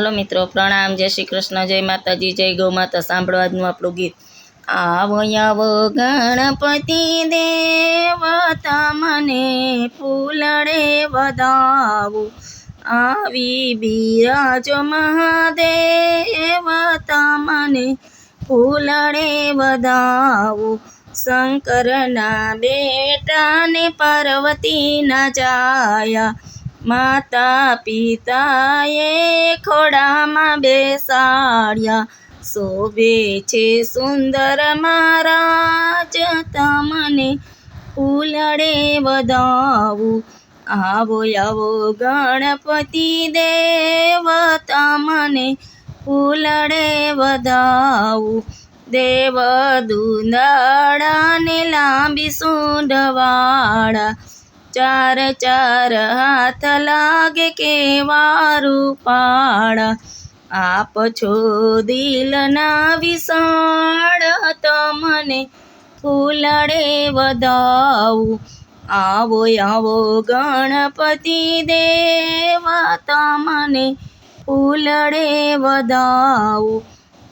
હાલો મિત્રો, પ્રણામ, જય શ્રી કૃષ્ણ, જય માતાજી, જય ગૌ માતા, સાંભળવાનું આપણું ગીત. આવો આવો ગણપતિ દેવતા મને ફૂલડે વધાવો. આવી બિરાજો મહાદેવતા મને ફૂલડે વધાવો. શંકરના બેટાને પાર્વતીના જાયા માતા પિતાએ ખોડામાં બેસાડ્યા. શોભે છે સુંદર મહારાજ, તમને ઉલડે વધાવું. આવો આવો ગણપતિ દેવ, તમને ફૂલડે વધાવું. દેવ દુંદાળાને લાંબી સૂંઢવાળા ચાર ચાર હાથ લાગે કેવા રૂપાળા આપ છો દિલના વિશાળ, તમને ફૂલડે વધાવું. આવો આવો ગણપતિ દેવ, તમને ફૂલડે વધાવું.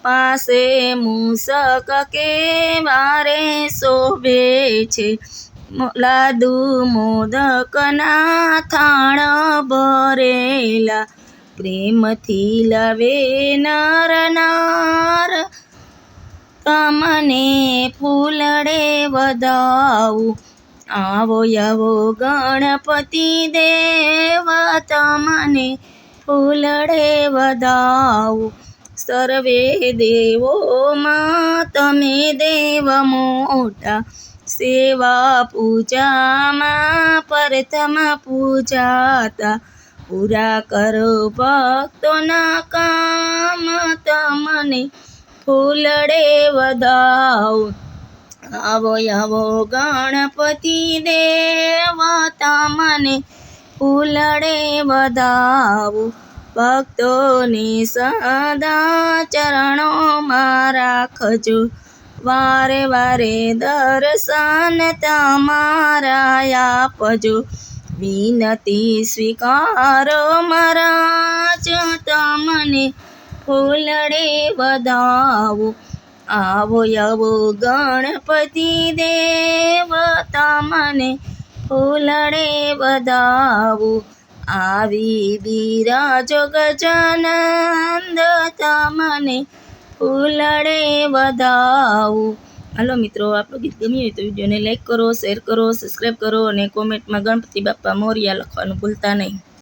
પાસે મૂસક કે વારે શોભે છે. લાદુ મોદકના થાણ ભરેલા, પ્રેમથી લવે નર નાર તમને ફૂલડે વધાવું, આવો આવો ગણપતિ દેવ. તમને ફૂલડે વધાવું, સર્વે દેવોમાં તમે દેવ મોટા. સેવા પૂજામાં પ્રથમ પૂજાતા. પૂરા કરો ભક્તોના કામ, તમને ફૂલડે વધાવો. આવો આવો ગણપતિ દેવતા મને ફૂલડે વધાવો. ભક્તોની સદા ચરણોમાં રાખજો. વારે વારે દર્શન તમારા આપજો. વિનતી સ્વીકારો મહારાજ, તમને ફૂલડે વધાવો. આવો આવો ગણપતિ દેવ, તમને ફૂલડે વધાવો. આવી બિરાજો ગજાનંદ તમને ફૂલડે વધાવું. હાલો મિત્રો, આપણું ગીત ગમ્યું હોય તો વિડીયોને લાઇક કરો શેર કરો સબસ્ક્રાઈબ કરો અને કોમેન્ટમાં ગણપતિ બાપ્પા મોરિયા લખવાનું ભૂલતા નહીં.